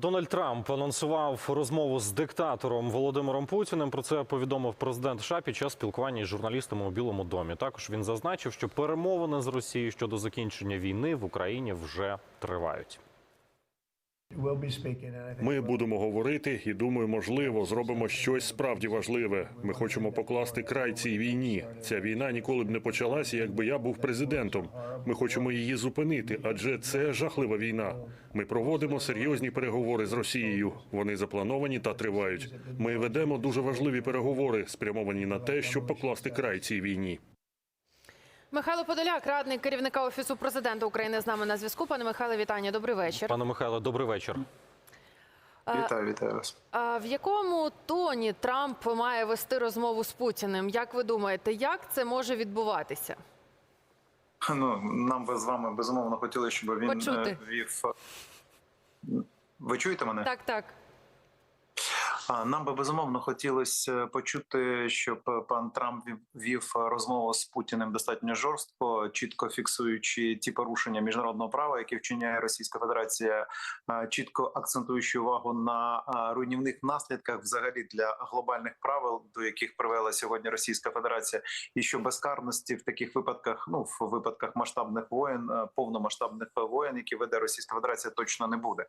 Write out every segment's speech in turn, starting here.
Дональд Трамп анонсував розмову з диктатором Володимиром Путіним. Про це повідомив президент США під час спілкування з журналістами у Білому домі. Також він зазначив, що перемовини з Росією щодо закінчення війни в Україні вже тривають. Ми будемо говорити, і думаю, можливо, зробимо щось справді важливе. Ми хочемо покласти край цій війні. Ця війна ніколи б не почалася, якби я був президентом. Ми хочемо її зупинити, адже це жахлива війна. Ми проводимо серйозні переговори з Росією. Вони заплановані та тривають. Ми ведемо дуже важливі переговори, спрямовані на те, щоб покласти край цій війні. Михайло Подоляк, радник керівника офісу президента України, з нами на зв'язку. Пане Михайло, вітання. Добрий вечір. Пане Михайло, добрий вечір. Вітаю, вітаю вас. А в якому тоні Трамп має вести розмову з Путіним? Як ви думаєте, як це може відбуватися? Ну нам би з вами безумовно хотіли, щоб він Почути. е, вів. е, Ви чуєте мене? Так, так. Нам би безумовно хотілося почути, щоб пан Трамп вів- вів розмову з Путіним достатньо жорстко, чітко фіксуючи ті порушення міжнародного права, які вчиняє Російська Федерація, чітко акцентуючи увагу на руйнівних наслідках взагалі для глобальних правил, до яких привела сьогодні Російська Федерація, і що безкарності в таких випадках, ну в випадках масштабних воєн, е, повномасштабних воєн, які веде Російська Федерація, точно не буде.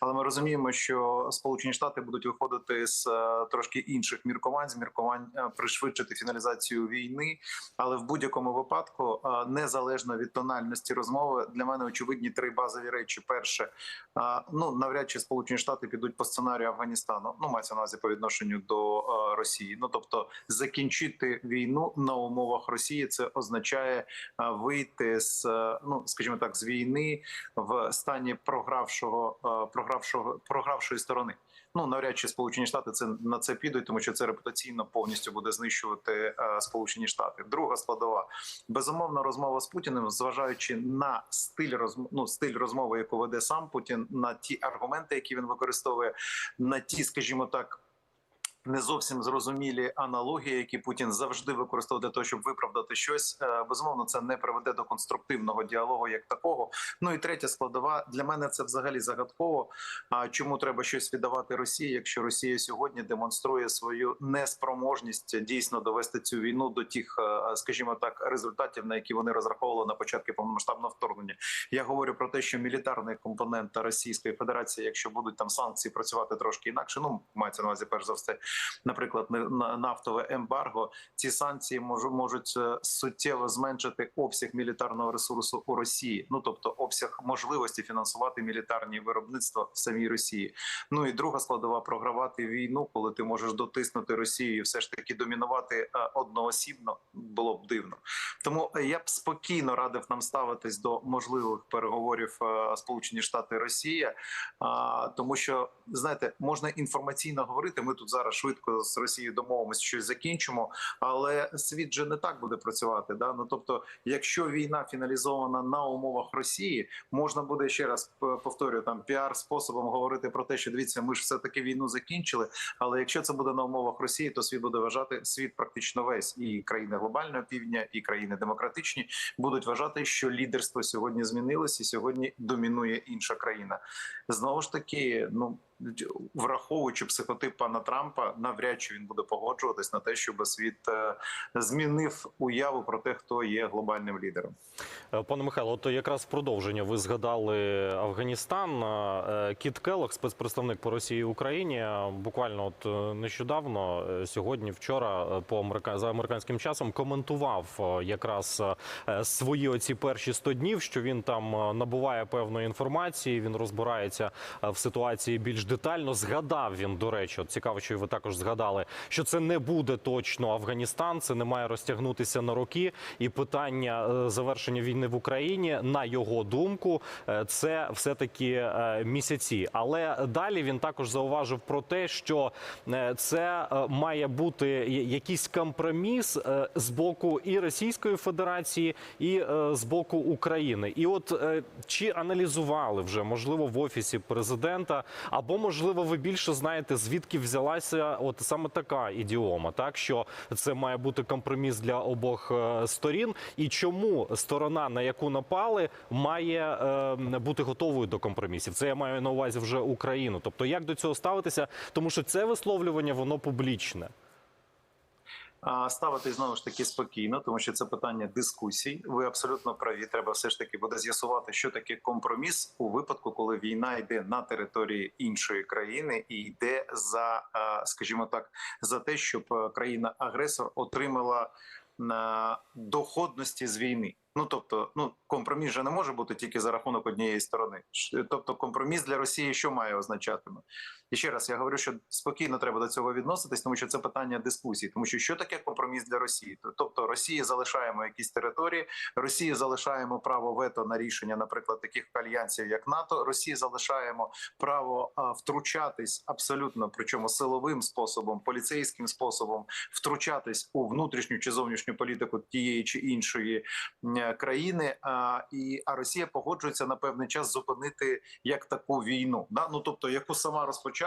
Але ми розуміємо, що Сполучені Штати будуть виходити з е, трошки інших міркувань, з міркувань е, пришвидшити фіналізацію війни. Але в будь-якому випадку, е, незалежно від тональності розмови, для мене очевидні три базові речі. Перше, ну навряд чи Сполучені Штати підуть по сценарію Афганістану. Ну мається на увазі по відношенню до Росії. Ну тобто закінчити війну на умовах Росії, це означає вийти з ну, скажімо так, з війни в стані програвшого програвшого програвшої сторони. Ну навряд чи Сполучені Штати це на це підуть, тому що це репутаційно повністю буде знищувати е, Сполучені Штати. Друга складова безумовно розмова з Путіним, зважаючи на стиль розм... ну, стиль розмови, яку веде сам Путін, на ті аргументи, які він використовує, на ті, скажімо так. Не зовсім зрозумілі аналогії, які Путін завжди використовує для того, щоб виправдати щось. Е, Безумовно, це не приведе до конструктивного діалогу як такого. Ну і третя складова для мене це взагалі загадково. А чому треба щось віддавати Росії, якщо Росія сьогодні демонструє свою неспроможність дійсно довести цю війну до тих, е, скажімо так, результатів, на які вони розраховували на початку повномасштабного вторгнення? Я говорю про те, що мілітарний компонент Російської Федерації, якщо будуть там санкції працювати трошки інакше, ну мається на увазі перш за все, наприклад, на- на- нафтове ембарго, ці санкції можу- можуть е, суттєво зменшити обсяг мілітарного ресурсу у Росії. Ну тобто обсяг можливості фінансувати мілітарні виробництва в самій Росії. Ну і друга складова програвати війну, коли ти можеш дотиснути Росію і все ж таки домінувати е, одноосібно, було б дивно. Тому я б спокійно радив нам ставитись до можливих переговорів е, Сполучені Штати Росія, тому що знаєте, можна інформаційно говорити. Ми тут зараз швидко з Росією домовимося, щось закінчимо, але світ же не так буде працювати. Да? Ну тобто, якщо війна фіналізована на умовах Росії, можна буде ще раз повторюю там піар способом говорити про те, що дивіться, ми ж все таки війну закінчили. Але якщо це буде на умовах Росії, то світ буде вважати світ практично весь і країни глобального півдня, і країни демократичні будуть вважати, що лідерство сьогодні змінилось, і сьогодні домінує інша країна. Знову ж таки, ну враховуючи психотип пана Трампа, навряд чи він буде погоджуватись на те, щоб світ е, змінив уяву про те, хто є глобальним лідером. Е, Пане Михайло, от якраз продовження ви згадали Афганістан. Е, Кіт Келлог, спецпредставник по Росії і Україні, буквально от нещодавно, сьогодні, вчора, по за американським часом, коментував якраз свої оці перші 100 днів, що він там набуває певної інформації, він розбирається в ситуації більш детально. Згадав він, до речі, от цікаво, що ви також згадали, що це не буде точно Афганістан, це не має розтягнутися на роки. І питання е, завершення війни в Україні, на його думку, е, це все таки місяці. Але далі він також зауважив про те, що е, це е, має бути якийсь компроміс е, з боку і Російської Федерації, і е, з боку України. І от е, чи аналізували вже можливо в офісі президента або Або можливо, ви більше знаєте, звідки взялася от саме така ідіома, так що це має бути компроміс для обох е, сторін, і чому сторона, на яку напали, має е, бути готовою до компромісів. Це я маю на увазі вже Україну. Тобто, як до цього ставитися, тому що це висловлювання воно публічне. Ставити знову ж таки спокійно, тому що це питання дискусій. Ви абсолютно праві. Треба все ж таки буде з'ясувати, що таке компроміс у випадку, коли війна йде на території іншої країни і йде за, скажімо так, за те, щоб е, країна-агресор отримала на доходності з війни. Ну тобто, ну компроміс же не може бути тільки за рахунок однієї сторони. Тобто, компроміс для Росії що має означатиме? І ще раз я говорю, що спокійно треба до цього відноситись, тому що це питання дискусії. Тому що що таке компроміс для Росії? Тобто Росії залишаємо якісь території, Росії залишаємо право вето на рішення, наприклад, таких альянсів, як НАТО. Росії залишаємо право втручатись абсолютно, причому силовим способом, поліцейським способом, втручатись у внутрішню чи зовнішню політику тієї чи іншої країни. А, і а Росія погоджується на певний час зупинити як таку війну, да? ну тобто яку сама розпочала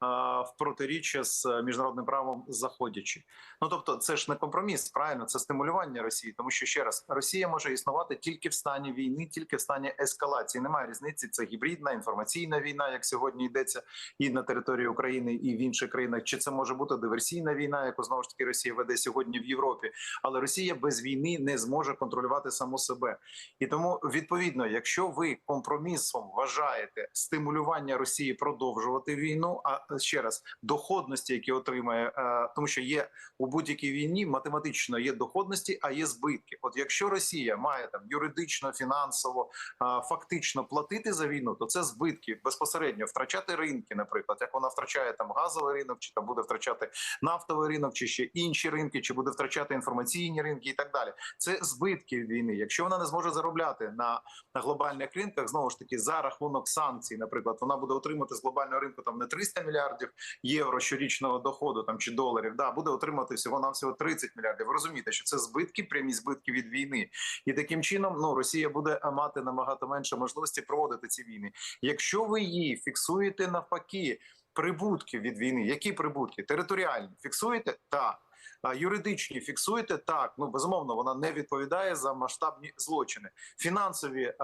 а, в протиріччя з міжнародним правом заходячи. Ну тобто, це ж не компроміс, правильно, це стимулювання Росії, тому що ще раз Росія може існувати тільки в стані війни, тільки в стані ескалації. Немає різниці. Це гібридна інформаційна війна, як сьогодні йдеться і на території України, і в інших країнах. Чи це може бути диверсійна війна, яку знову ж таки Росія веде сьогодні в Європі? Але Росія без війни не зможе контролювати саму себе. І тому відповідно, якщо ви компромісом вважаєте стимулювання Росії продовжувати війну, а ще раз доходності, які отримає, е, тому що є у будь-якій війні математично є доходності, а є збитки. От якщо Росія має там юридично, фінансово, фактично платити за війну, то це збитки безпосередньо втрачати ринки, наприклад, як вона втрачає там газовий ринок, чи там буде втрачати нафтовий ринок, чи ще інші ринки, чи буде втрачати інформаційні ринки і так далі. Це збитки війни. Якщо вона не зможе заробляти на, на глобальних ринках, знову ж таки за рахунок санкцій, наприклад, вона буде отримати з глобального ринку там не 300 мільярдів євро щорічного доходу там чи доларів, да буде отримати всього на всього 30 мільярдів. Ви розумієте, що це збитки, прямі збитки від війни, і таким чином ну Росія буде мати набагато менше можливості проводити ці війни. Якщо ви її фіксуєте навпаки. Прибутки від війни, які прибутки? Територіальні фіксуєте? Так. А юридичні фіксуєте так. Ну безумовно, вона не відповідає за масштабні злочини. Фінансові е,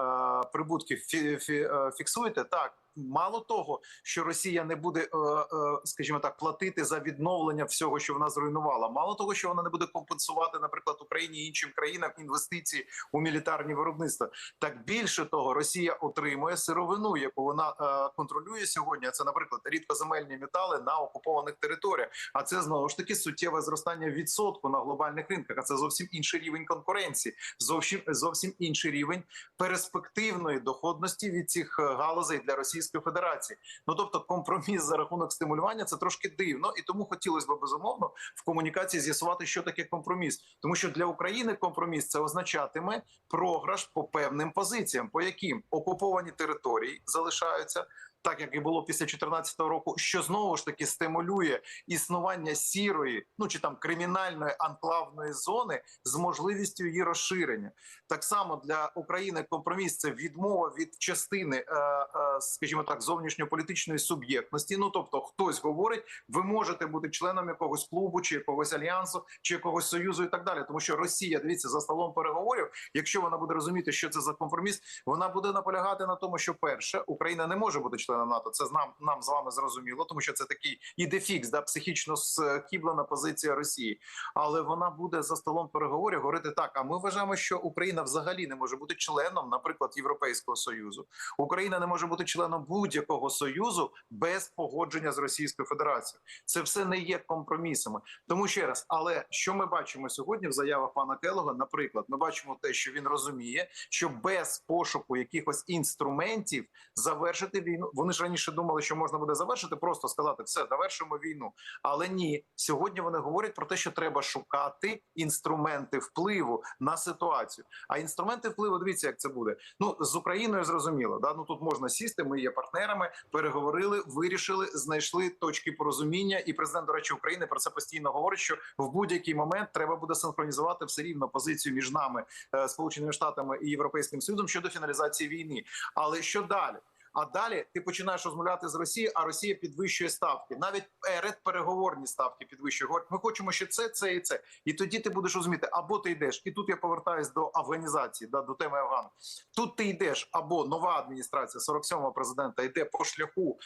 прибутки фі, фі, фіксуєте так. Мало того, що Росія не буде, е, е, скажімо так, платити за відновлення всього, що вона зруйнувала. Мало того, що вона не буде компенсувати, наприклад, Україні і іншим країнам інвестиції у мілітарні виробництва. Так більше того, Росія отримує сировину, яку вона е, контролює сьогодні. Це, наприклад, рідкоземельні метали на окупованих територіях. А це знову ж таки суттєве зростання відсотку на глобальних ринках. А це зовсім інший рівень конкуренції, зовсім зовсім інший рівень перспективної доходності від цих галузей для Російської Федерації. Ну тобто, компроміс за рахунок стимулювання це трошки дивно, і тому хотілося б безумовно в комунікації з'ясувати, що таке компроміс, тому що для України компроміс це означатиме програш по певним позиціям, по яким окуповані території залишаються. Так як і було після 2014 року, що знову ж таки стимулює існування сірої, ну чи там кримінальної анклавної зони з можливістю її розширення. Так само для України компроміс це відмова від частини, е, е, скажімо так, зовнішньополітичної суб'єктності. Ну тобто, хтось говорить, ви можете бути членом якогось клубу, чи якогось альянсу, чи якогось союзу, і так далі. Тому що Росія, дивіться, за столом переговорів, якщо вона буде розуміти, що це за компроміс, вона буде наполягати на тому, що перше Україна не може бути членом НАТО. Це нам нам з вами зрозуміло, тому що це такий ідефікс, да психічно скіблена позиція Росії. Але вона буде за столом переговорів говорити так. А ми вважаємо, що Україна взагалі не може бути членом, наприклад, Європейського союзу. Україна не може бути членом будь-якого союзу без погодження з Російською Федерацією. Це все не є компромісами. Тому ще раз, але що ми бачимо сьогодні в заявах пана Келога? Наприклад, ми бачимо те, що він розуміє, що без пошуку якихось інструментів завершити війну. Вони ж раніше думали, що можна буде завершити, просто сказати все, завершимо війну. Але ні, сьогодні вони говорять про те, що треба шукати інструменти впливу на ситуацію. А інструменти впливу, дивіться, як це буде. Ну з Україною зрозуміло. Да? Ну тут можна сісти. Ми є партнерами, переговорили, вирішили, знайшли точки порозуміння. І президент, до речі, України про це постійно говорить. Що в будь-який момент треба буде синхронізувати все рівно позицію між нами, е, сполученими штатами і європейським союзом щодо фіналізації війни. Але що далі? А далі ти починаєш розмовляти з Росією, а Росія підвищує ставки. Навіть передпереговорні ставки підвищує. Говорить, ми хочемо ще це, це і це. І тоді ти будеш розуміти, або ти йдеш, і тут я повертаюсь до афганізації, да, до теми Афгану. Тут ти йдеш, або нова адміністрація 47-го президента йде по шляху,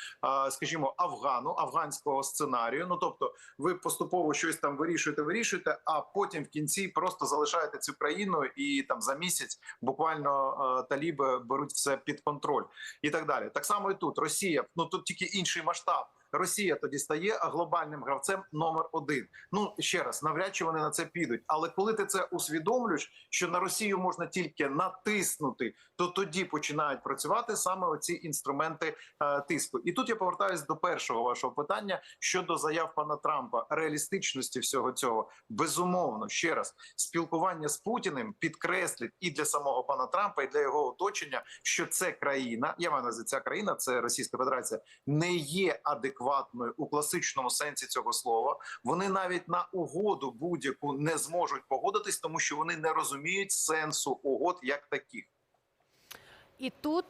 скажімо, Афгану, афганського сценарію. Ну тобто, ви поступово щось там вирішуєте, вирішуєте, а потім в кінці просто залишаєте цю країну і там за місяць буквально е, таліби беруть все під контроль і так далі. Так само і тут Росія. Ну тут тільки інший масштаб. Росія тоді стає глобальним гравцем номер один. Ну ще раз, навряд чи вони на це підуть. Але коли ти це усвідомлюєш, що на Росію можна тільки натиснути, то тоді починають працювати саме оці інструменти е, тиску. І тут я повертаюся до першого вашого питання щодо заяв пана Трампа, реалістичності всього цього. Безумовно, ще раз спілкування з Путіним підкреслить і для самого пана Трампа, і для його оточення, що це країна, я маю на увазі, ця країна, це Російська Федерація, не є адекватною у класичному сенсі цього слова. Вони навіть на угоду будь-яку не зможуть погодитись, тому що вони не розуміють сенсу угод як таких. І тут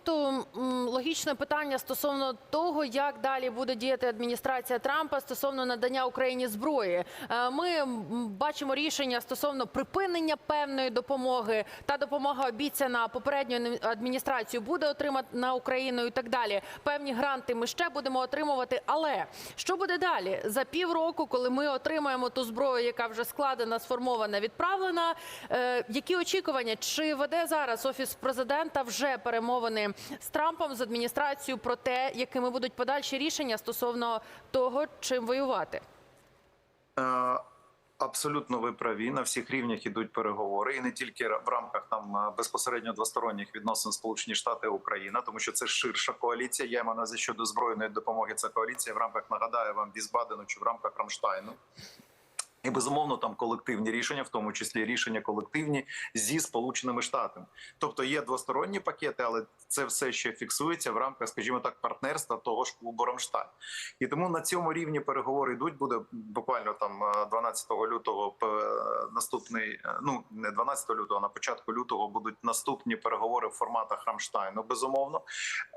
логічне питання стосовно того, як далі буде діяти адміністрація Трампа стосовно надання Україні зброї. Е, Ми бачимо рішення стосовно припинення певної допомоги. Та допомога обіцяна попередньою адміністрацією буде отримана Україною і так далі. Певні гранти ми ще будемо отримувати. Але що буде далі за півроку, коли ми отримаємо ту зброю, яка вже складена, сформована, відправлена? Е, Які очікування? Чи веде зараз офіс президента вже перемовини з Трампом з адміністрацією про те, якими будуть подальші рішення стосовно того, чим воювати? Е, Абсолютно ви праві. На всіх рівнях ідуть переговори, і не тільки в рамках там е, безпосередньо двосторонніх відносин Сполучені Штати і Україна, тому що це ширша коаліція. Я маю на щодо збройної допомоги. Це коаліція в рамках нагадаю вам Візбадену чи в рамках Рамштайну. І безумовно там колективні рішення, в тому числі рішення колективні зі сполученими штатами. Тобто є двосторонні пакети, але це все ще фіксується в рамках, скажімо так, партнерства того ж клубу Рамштайн. І тому на цьому рівні переговори йдуть. Буде буквально там е, 12 лютого наступний. е, Ну не 12 лютого, а на початку лютого будуть наступні переговори в форматах Рамштайну. Безумовно,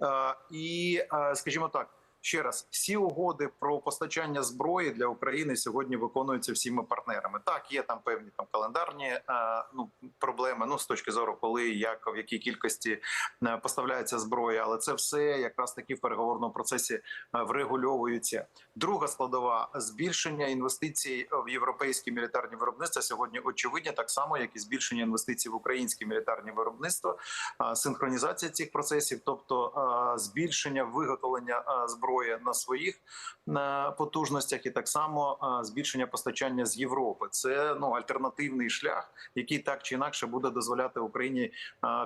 Е, і е, скажімо так. Ще раз, всі угоди про постачання зброї для України сьогодні виконуються всіма партнерами. Так, є там певні там календарні е, ну проблеми. Ну з точки зору, коли як в якій кількості е, поставляється зброя, але це все якраз таки в переговорному процесі е, врегульовується. Друга складова збільшення інвестицій в європейські мілітарні виробництва сьогодні очевидні, так само як і збільшення інвестицій в українські мілітарні виробництва, е, синхронізація цих процесів, тобто збільшення виготовлення зброї на своїх потужностях, і так само збільшення постачання з Європи. Це ну альтернативний шлях, який так чи інакше буде дозволяти Україні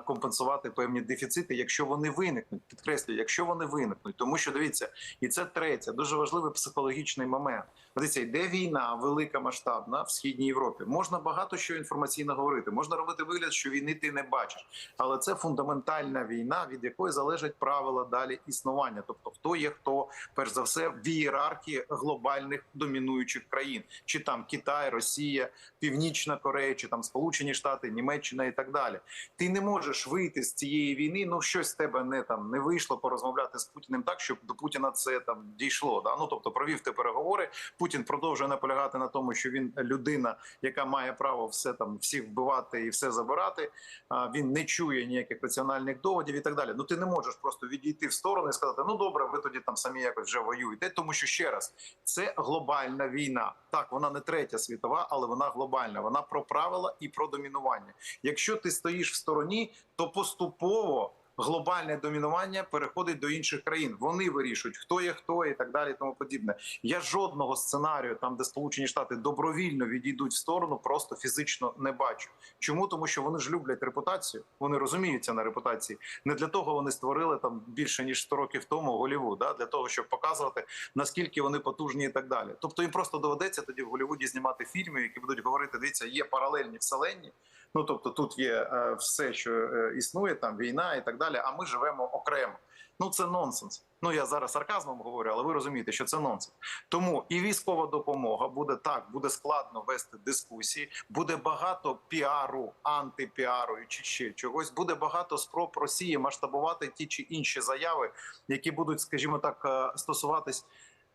компенсувати певні дефіцити, якщо вони виникнуть. Підкреслюю, якщо вони виникнуть, тому що дивіться, і це третє дуже важливий психологічний момент. Дивіться, йде війна велика масштабна в східній Європі. Можна багато що інформаційно говорити, можна робити вигляд, що війни ти не бачиш, але це фундаментальна війна, від якої залежать правила далі існування. Тобто, хто є хто, перш за все, в ієрархії глобальних домінуючих країн, чи там Китай, Росія, Північна Корея, чи там Сполучені Штати, Німеччина і так далі. Ти не можеш вийти з цієї війни. Ну щось з тебе не там не вийшло порозмовляти з Путіним так, щоб до Путіна це там дійшло. Да? Ну тобто провів ти переговори. Путін продовжує наполягати на тому, що він людина, яка має право все там всіх вбивати і все забирати. А, Він не чує ніяких раціональних доводів і так далі. Ну ти не можеш просто відійти в сторону і сказати: ну добре, ви тоді там самі якось вже воюєте. Тому що ще раз це глобальна війна. Так, вона не третя світова, але вона глобальна. Вона про правила і про домінування. Якщо ти стоїш в стороні, то поступово. Глобальне домінування переходить до інших країн. Вони вирішують, хто є хто і так далі. і Тому подібне. Я жодного сценарію, там де Сполучені Штати добровільно відійдуть в сторону, просто фізично не бачу. Чому тому, що вони ж люблять репутацію, вони розуміються на репутації. Не для того вони створили там більше ніж 100 років тому Голівуд, да? для того, щоб показувати наскільки вони потужні і так далі. Тобто їм просто доведеться тоді в Голівуді знімати фільми, які будуть говорити: дивіться, є паралельні вселенні. Ну тобто тут є е, все, що е, існує, там війна і так далі. Далі. А ми живемо окремо. Ну це нонсенс. Ну я зараз сарказмом говорю, але ви розумієте, що це нонсенс. Тому і військова допомога буде так, буде складно вести дискусії, буде багато піару, антипіару чи ще чогось. Буде багато спроб Росії масштабувати ті чи інші заяви, які будуть, скажімо так, е, стосуватись.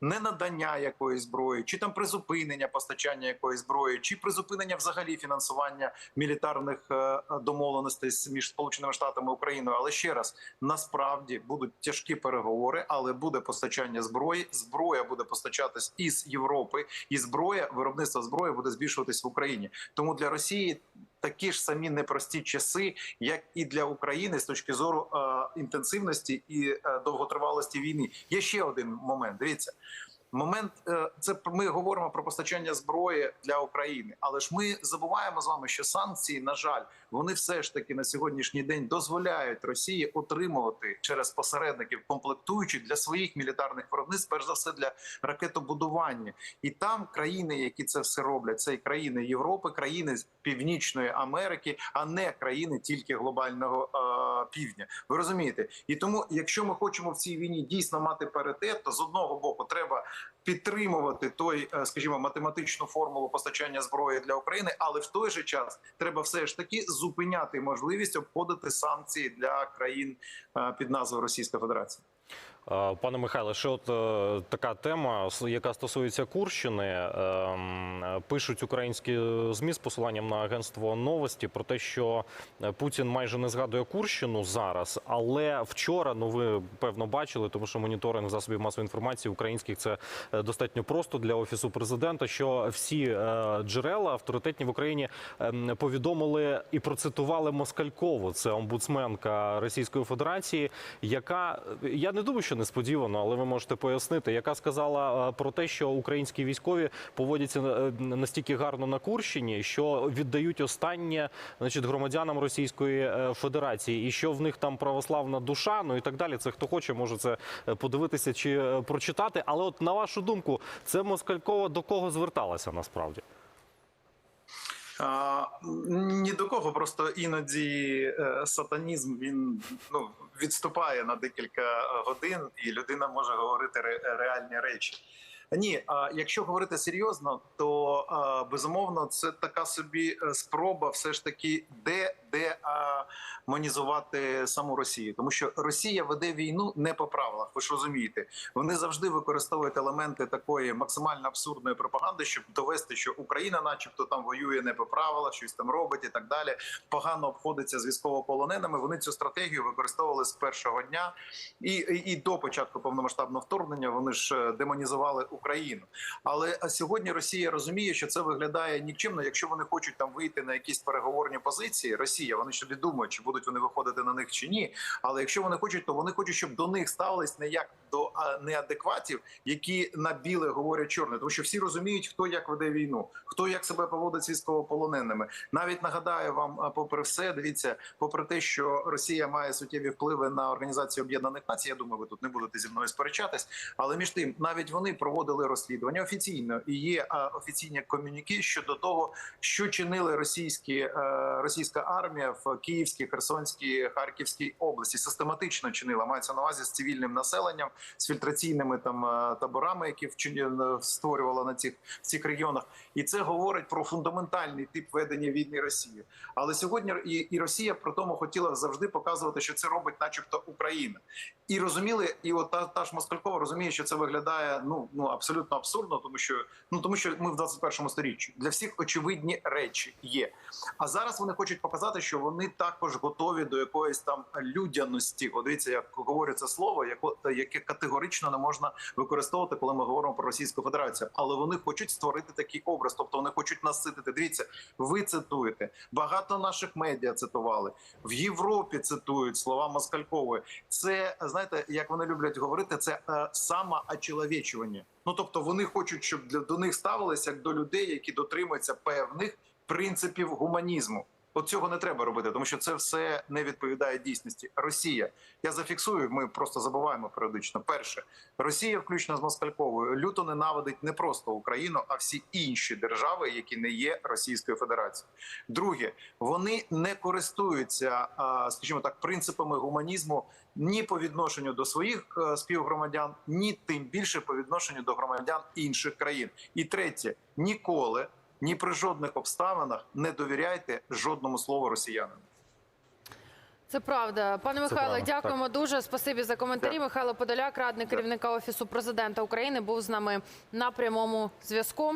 Не надання якоїсь зброї, чи там призупинення постачання якоїсь зброї, чи призупинення взагалі фінансування мілітарних е, домовленостей між Сполученими Штатами і Україною. Але ще раз насправді будуть тяжкі переговори, але буде постачання зброї. Зброя буде постачатись із Європи, і зброя виробництво зброї буде збільшуватись в Україні. Тому для Росії такі ж самі непрості часи, як і для України з точки зору е, інтенсивності і е, довготривалості війни. Є ще один момент. Дивіться. Момент е, це ми говоримо про постачання зброї для України, але ж ми забуваємо з вами, що санкції, на жаль, вони все ж таки на сьогоднішній день дозволяють Росії отримувати через посередників комплектуючі для своїх мілітарних виробництв, перш за все для ракетобудування. І там країни, які це все роблять, це і країни Європи, країни з Північної Америки, а не країни тільки глобального е, півдня. Ви розумієте? І тому, якщо ми хочемо в цій війні дійсно мати паритет, то з одного боку треба підтримувати той, е, скажімо, математичну формулу постачання зброї для України, але в той же час треба все ж таки зупиняти можливість обходити санкції для країн е, під назвою Російська Федерація. Е, Пане Михайле, ще от е, така тема, яка стосується Курщини. Ем, е, Пишуть українські змі з посиланням на агентство новості про те, що е, Путін майже не згадує Курщину зараз. Але вчора, ну ви певно бачили, тому що моніторинг засобів масової інформації українських це е, достатньо просто для офісу президента. Що всі е, джерела авторитетні в Україні ем, повідомили і процитували Москалькову, це омбудсменка Російської Федерації, яка я не думаю, що несподівано, але ви можете пояснити, яка сказала е, про те, що українські військові поводяться е, настільки гарно на Курщині, що віддають останнє значить, громадянам Російської е, Федерації, і що в них там православна душа, ну і так далі. Це хто хоче, може це подивитися чи прочитати. Але от на вашу думку, це Москалькова до кого зверталася насправді? А, ні до кого, просто іноді е, сатанізм він ну відступає на декілька годин, і людина може говорити ре- реальні речі. Ні, а якщо говорити серйозно, то а, безумовно це така собі е, спроба, все ж таки, де де а, монізувати саму Росію, тому що Росія веде війну не по правилах. Ви ж розумієте, вони завжди використовують елементи такої максимально абсурдної пропаганди, щоб довести, що Україна, начебто, там воює не по правилах, щось там робить і так далі. Погано обходиться з військовополоненими. Вони цю стратегію використовували з першого дня і, і, і до початку повномасштабного вторгнення. Вони ж е, демонізували Україну. Але сьогодні Росія розуміє, що це виглядає нікчемно. Якщо вони хочуть там вийти на якісь переговорні позиції, Росія вони ще думають, чи будуть вони виходити на них чи ні. Але якщо вони хочуть, то вони хочуть, щоб до них ставились не як до неадекватів, які на біле говорять чорне, тому що всі розуміють, хто як веде війну, хто як себе поводить з військовополоненими. Навіть нагадаю вам, попри все, дивіться, попри те, що Росія має суттєві впливи на організацію Об'єднаних Націй, я думаю, ви тут не будете зі мною сперечатись. Але між тим, навіть вони проводили розслідування офіційно і є офіційні комюніки щодо того, що чинили російські е, російська армія в Київській, Херсонській, Харківській області. Систематично чинила мається на увазі з цивільним населенням, з фільтраційними там е, таборами, які вчині- створювала на цих в цих регіонах. І це говорить про фундаментальний тип ведення війни Росії. Але сьогодні і, і Росія при тому хотіла завжди показувати, що це робить, начебто, Україна. І розуміли, і от та, та ж Москалькова розуміє, що це виглядає ну ну абсолютно абсурдно, тому що ну тому, що ми в 21 сторіччі для всіх очевидні речі є. А зараз вони хочуть показати, що вони також готові до якоїсь там людяності. От дивіться, як говорю це слово, яке категорично не можна використовувати, коли ми говоримо про Російську Федерацію. Але вони хочуть створити такий образ, тобто вони хочуть наситити. Дивіться, ви цитуєте багато наших медіа цитували в Європі. Цитують слова Москалькової. Це знаєте, як вони люблять говорити, це е, самоочеловечування. Ну тобто вони хочуть, щоб для до них ставилися як до людей, які дотримуються певних принципів гуманізму. От цього не треба робити, тому що це все не відповідає дійсності. Росія, я зафіксую. Ми просто забуваємо періодично. Перше, Росія, включно з Москальковою, люто ненавидить не просто Україну, а всі інші держави, які не є Російською Федерацією. Друге, вони не користуються, скажімо так, принципами гуманізму ні по відношенню до своїх е, співгромадян, ні тим більше по відношенню до громадян інших країн. І третє, ніколи ні при жодних обставинах не довіряйте жодному слову росіянам. Це правда, пане Михайло. правда, дякуємо дуже. Спасибі за коментарі. Так. Михайло Подоляк, радник так. керівника офісу президента України, був з нами на прямому зв'язку.